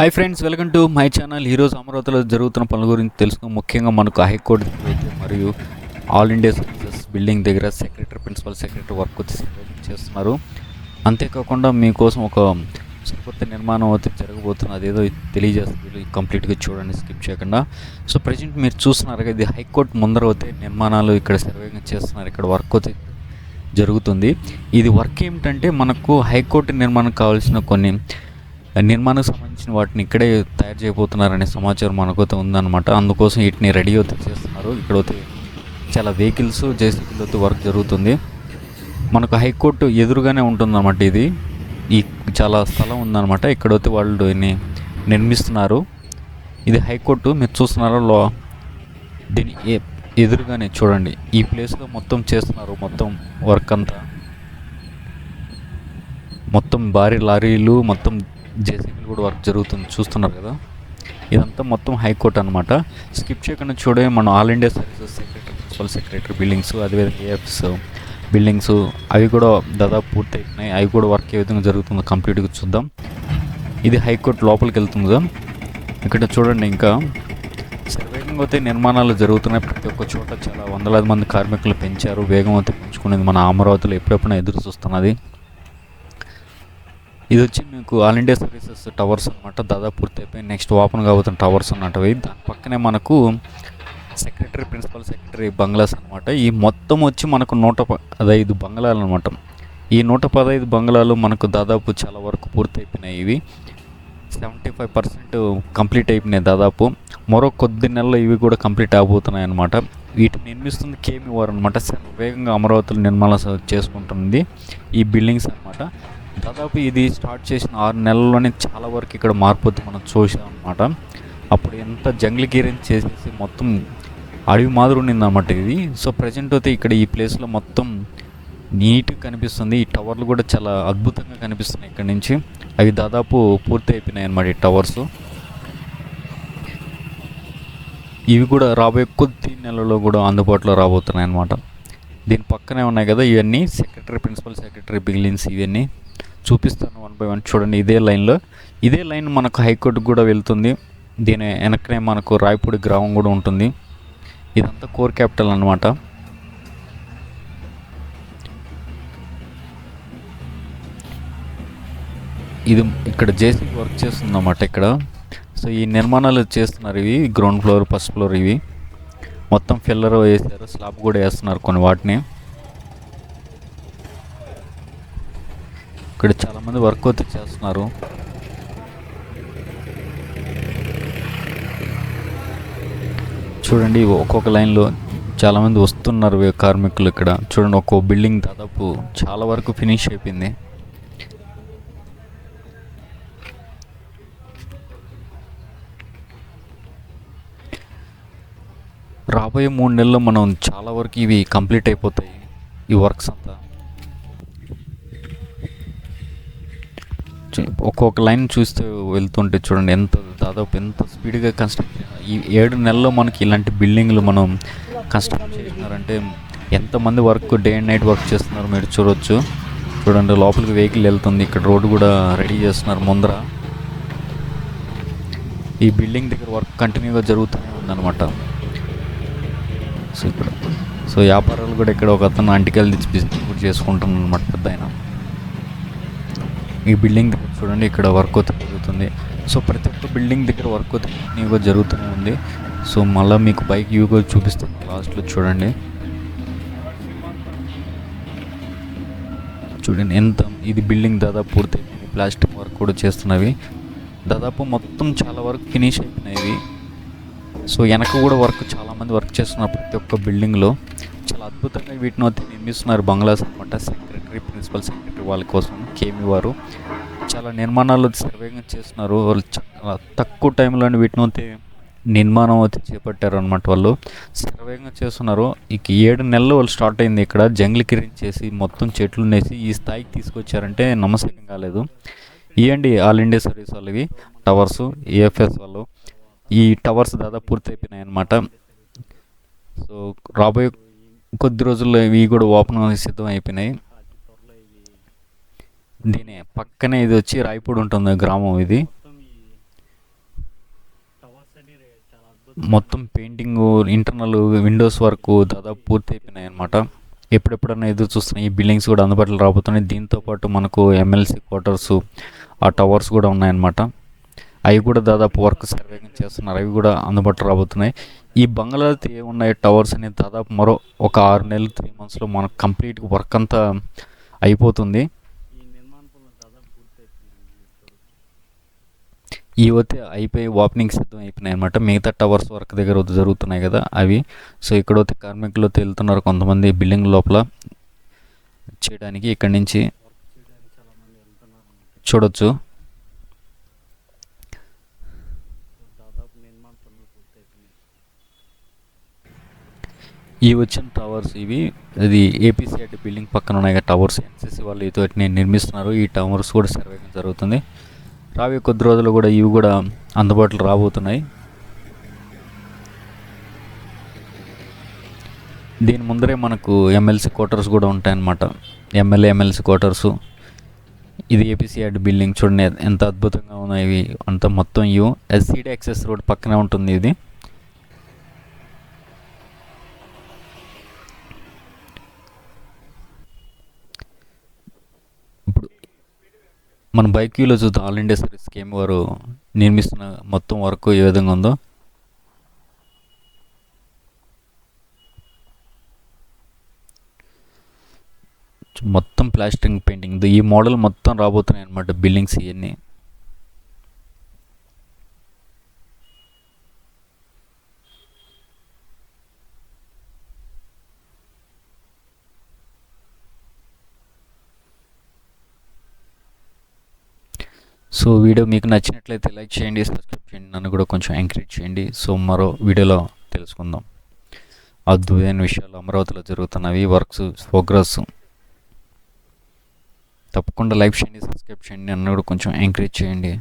Hi friends welcome to my channel ఈరోజు అమరావతిలో జరుగుతున్న పనుల గురించి తెలుసుకుని ముఖ్యంగా మనకు హైకోర్టు మరియు ఆల్ ఇండియా సర్వీసెస్ బిల్డింగ్ దగ్గర సెక్రటరీ ప్రిన్సిపల్ సెక్రటరీ వర్క్ వచ్చి చేస్తున్నారు. అంతేకాకుండా మీకోసం ఒక సరికొత్త నిర్మాణం అయితే జరగబోతుంది అదేదో తెలియజేస్తుంది. కంప్లీట్గా చూడండి స్కిప్ చేయకుండా. సో ప్రజెంట్ మీరు చూస్తున్నారు కదా ఇది హైకోర్టు ముందర అయితే నిర్మాణాలు ఇక్కడ సర్వేగా చేస్తున్నారు. ఇక్కడ వర్క్ అయితే జరుగుతుంది. ఇది వర్క్ ఏమిటంటే మనకు హైకోర్టు నిర్మాణం కావాల్సిన కొన్ని నిర్మాణం సంబంధించిన వాటిని ఇక్కడే తయారు చేయబోతున్నారనే సమాచారం మనకైతే ఉందన్నమాట. అందుకోసం వీటిని రెడీ అయితే చేస్తున్నారు ఇక్కడ చాలా వెహికల్స్ జేసీబీలతో వర్క్ జరుగుతుంది. మనకు హైకోర్టు ఎదురుగానే ఉంటుందన్నమాట ఇది. ఈ చాలా స్థలం ఉందన్నమాట. ఇక్కడైతే వాళ్ళు దీన్ని నిర్మిస్తున్నారు. ఇది హైకోర్టు. మీరు చూస్తున్నారో? లో దీని ఎదురుగానే చూడండి. ఈ ప్లేస్లో మొత్తం చేస్తున్నారు. మొత్తం వర్క్ అంతా. మొత్తం భారీ లారీలు మొత్తం జేసీబీలు కూడా వర్క్ జరుగుతుంది చూస్తున్నారు కదా. ఇదంతా మొత్తం హైకోర్టు అనమాట స్కిప్ చేయకుండా చూడే మనం all India services secretary principal secretary buildings అదేవిధంగా ఏఎఫ్స్ బిల్డింగ్స్ అవి కూడా దాదాపు పూర్తి అవి కూడా వర్క్ ఏ విధంగా జరుగుతుందో కంప్లీట్గా చూద్దాం. ఇది హైకోర్టు లోపలికి వెళ్తుంది కదా. ఇక్కడ చూడండి ఇంకా. సర్వేగంగా అయితే నిర్మాణాలు జరుగుతున్నాయి. ప్రతి ఒక్క చోట చాలా వందలాది మంది కార్మికులు పెంచారు. వేగం అయితే పెంచుకునేది మన అమరావతిలో ఎప్పుడెప్పుడైనా ఎదురు చూస్తున్నది. ఇది వచ్చి మీకు ఆల్ ఇండియా సర్వీసెస్ టవర్స్ అనమాట దాదాపు పూర్తి అయిపోయి నెక్స్ట్ ఓపెన్ కాబోతున్న టవర్స్ అన్నట్టువి దాని పక్కనే మనకు సెక్రటరీ ప్రిన్సిపల్ సెక్రటరీ బంగ్లాస్ అనమాట ఈ మొత్తం వచ్చి మనకు నూట పదహైదు బంగ్లాలు అనమాట ఈ నూట పదహైదు బంగ్లాలు మనకు దాదాపు చాలా వరకు పూర్తి అయిపోయినాయి ఇవి. సెవెంటీ ఫైవ్ పర్సెంట్ కంప్లీట్ అయిపోయినాయి దాదాపు. మరో కొద్ది నెలలు ఇవి కూడా కంప్లీట్ అవబోతున్నాయి అనమాట వీటిని నిర్మిస్తుంది కేమీ వారు అనమాట వేగంగా అమరావతిలో నిర్మాణం చేసుకుంటుంది ఈ బిల్డింగ్స్ అనమాట దాదాపు ఇది స్టార్ట్ చేసిన ఆరు నెలల్లోనే చాలా వరకు ఇక్కడ మార్పు మనం చూసాం అనమాట అప్పుడు ఎంత జంగ్లీకీరం చేసేసి మొత్తం అడవి మాదిరి ఉండిందనమాట ఇది. సో ప్రజెంట్ అయితే ఇక్కడ ఈ ప్లేస్లో మొత్తం నీట్గా కనిపిస్తుంది. ఈ టవర్లు కూడా చాలా అద్భుతంగా కనిపిస్తున్నాయి ఇక్కడ నుంచి. అవి దాదాపు పూర్తి అయిపోయినాయి అనమాట ఈ టవర్స్. ఇవి కూడా రాబోయే కొద్ది నెలలో కూడా అందుబాటులో రాబోతున్నాయి అనమాట దీని పక్కనే ఉన్నాయి కదా ఇవన్నీ. సెక్రటరీ ప్రిన్సిపల్ సెక్రటరీ బిల్డింగ్స్ ఇవన్నీ. చూపిస్తాను వన్ బై వన్ చూడండి ఇదే లైన్లో. ఇదే లైన్ మనకు హైకోర్టుకు కూడా వెళ్తుంది. దీని వెనకనే మనకు రాయపూడి గ్రామం కూడా ఉంటుంది. ఇదంతా కోర్ క్యాపిటల్ అనమాట ఇది ఇక్కడ జేసీ వర్క్ చేస్తుందన్నమాట ఇక్కడ. సో ఈ నిర్మాణాలు చేస్తున్నారు ఇవి. గ్రౌండ్ ఫ్లోర్ ఫస్ట్ ఫ్లోర్ ఇవి. మొత్తం ఫిల్లర్ వేసారు. స్లాబ్ కూడా వేస్తున్నారు కొన్ని వాటిని ఇక్కడ చాలా మంది వర్క్ అయితే చేస్తున్నారు. చూడండి ఒక్కొక్క లైన్లో చాలామంది వస్తున్నారు కార్మికులు ఇక్కడ. చూడండి ఒక్కో బిల్డింగ్ దాదాపు చాలా వరకు ఫినిష్ అయిపోయింది. రాబోయే మూడు నెలల్లో మనం చాలా వరకు ఇవి కంప్లీట్ అయిపోతాయి ఈ వర్క్స్ అంతా. ఒక్కొక్క లైన్ చూస్తే వెళ్తుంటే చూడండి ఎంత దాదాపు ఎంత స్పీడ్గా కన్స్ట్రక్ట్ ఈ ఏడు నెలల్లో మనకి ఇలాంటి బిల్డింగ్లు మనం కన్స్ట్రక్ట్ చేసినారంటే ఎంతమంది work day and night work చేస్తున్నారు మీరు చూడొచ్చు. చూడండి లోపలికి వెహికల్ వెళ్తుంది. ఇక్కడ రోడ్డు కూడా రెడీ చేస్తున్నారు ముందర. ఈ బిల్డింగ్ దగ్గర వర్క్ కంటిన్యూగా జరుగుతూనే ఉందన్నమాట. సో ఇక్కడ సో వ్యాపారాలు కూడా ఇక్కడ ఒక అతను అంటికల్ తెచ్చి బిజినెస్ కూడా చేసుకుంటున్నాను అనమాట పెద్ద ఆయన. ఈ బిల్డింగ్ చూడండి ఇక్కడ వర్క్ అయితే జరుగుతుంది. సో ప్రతి ఒక్క బిల్డింగ్ దగ్గర వర్క్ అయితే జరుగుతూనే ఉంది. సో మళ్ళీ మీకు బైక్ వ్యూ కూడా చూపిస్తాను లాస్ట్లో చూడండి. చూడండి ఎంత ఇది బిల్డింగ్ దాదాపు పూర్తయిపోయింది. ప్లాస్టిక్ వర్క్ కూడా చేస్తున్నవి. దాదాపు మొత్తం చాలా వరకు ఫినిష్ అయిపోయినాయి సో వెనక కూడా వర్క్ చాలామంది వర్క్ చేస్తున్నారు ప్రతి ఒక్క బిల్డింగ్లో చాలా అద్భుతంగా వీటిని అయితే నిర్మిస్తున్నారు బంగ్లాస్ అనమాట సెక్రటరీ ప్రిన్సిపల్ సెక్రటరీ వాళ్ళ కోసం కేమి వారు. చాలా నిర్మాణాలు వేగంగా చేస్తున్నారు. వాళ్ళు చాలా తక్కువ టైంలో వీటిని అయితే నిర్మాణం అయితే చేపట్టారు అనమాట వాళ్ళు శరవేగంగా చేస్తున్నారు. ఇక ఏడు నెలలు వాళ్ళు స్టార్ట్ అయింది ఇక్కడ. జంగ్లీకరించేసి మొత్తం చెట్లు నేసి ఈ స్థాయికి తీసుకొచ్చారంటే నమ్మశక్యం కాలేదు. ఇవ్వండి ఆల్ ఇండియా సర్వీస్ వాళ్ళవి టవర్స్ ఏఎఫ్ఎస్ వాళ్ళు. ఈ టవర్స్ దాదాపు పూర్తయిపోయినాయి అనమాట సో రాబోయే కొద్ది రోజుల్లో ఇవి కూడా ఓపెన్ సిద్ధం అయిపోయినాయి. దీని పక్కనే ఇది వచ్చి రాయపూడి ఉంటుంది గ్రామం ఇది. మొత్తం పెయింటింగ్ ఇంటర్నల్ విండోస్ వరకు దాదాపు పూర్తి అయిపోయినాయి అనమాట ఎప్పుడెప్పుడన్నా ఎదురు చూస్తున్నాయి ఈ బిల్డింగ్స్ కూడా అందుబాటులో రాబోతున్నాయి. దీంతో పాటు మనకు ఎమ్మెల్సీ క్వార్టర్స్ ఆ టవర్స్ కూడా ఉన్నాయన్నమాట అవి కూడా దాదాపు వర్క్ సర్వేగా చేస్తున్నారు. అవి కూడా అందుబాటులో రాబోతున్నాయి. ఈ బంగ్లాతో ఏమున్నాయి టవర్స్ అనేది దాదాపు మరో ఒక ఆరు నెలలు త్రీ మంత్స్లో మనకు కంప్లీట్ వర్క్ అంతా అయిపోతుంది. ఈ అయిపోయి ఓపెనింగ్ సిద్ధం అయిపోయినాయి అనమాట మిగతా టవర్స్ వర్క్ దగ్గర జరుగుతున్నాయి కదా అవి. సో ఇక్కడ అయితే కార్మికులు వెళ్తున్నారు కొంతమంది బిల్డింగ్ లోపల చేయడానికి ఇక్కడి నుంచి. చూడొచ్చు. ఈ వచ్చిన టవర్స్ ఇవి. ఇది ఏపీసీఐ బిల్డింగ్ పక్కన ఉన్నాయి టవర్స్. ఎన్సీసీ వాళ్ళు ఇది నిర్మిస్తున్నారు. ఈ టవర్స్ కూడా సర్వేగా జరుగుతుంది. రాబోయే కొద్ది రోజులు కూడా ఇవి కూడా అందుబాటులో రాబోతున్నాయి. దీని ముందరే మనకు ఎమ్మెల్సీ క్వార్టర్స్ కూడా ఉంటాయన్నమాట. ఎమ్మెల్యే ఎమ్మెల్సీ క్వార్టర్స్ ఇది ఏపీసీఆర్ బిల్డింగ్ చూడండి ఎంత అద్భుతంగా ఉన్నాయి అంత మొత్తం ఇవి. ఎస్సీడీ యాక్సెస్ రోడ్ పక్కనే ఉంటుంది ఇది. మన బైక్ వ్యూలో చూద్దాం. ఆల్ ఇండియా సర్వీస్ స్కీమ్ వారు నిర్మిస్తున్న మొత్తం వర్క్ ఏ విధంగా ఉందో. మొత్తం ప్లాస్టింగ్ పెయింటింగ్. ఈ మోడల్ మొత్తం రాబోతున్నాయి అనమాట బిల్డింగ్స్ ఇవన్నీ. సో వీడియో మీకు నచ్చినట్లయితే లైక్ చేయండి సబ్స్క్రైబ్ చేయండి నన్ను కూడా కొంచెం ఎంకరేజ్ చేయండి. సో మరో వీడియోలో తెలుసుకుందాం. అద్భుతమైన విషయాలు అమరావతిలో జరుగుతున్నవి వర్క్స్ ప్రోగ్రెస్. తప్పకుండా లైక్ చేయండి సబ్స్క్రైబ్ చేయండి నన్ను కూడా కొంచెం ఎంకరేజ్ చేయండి.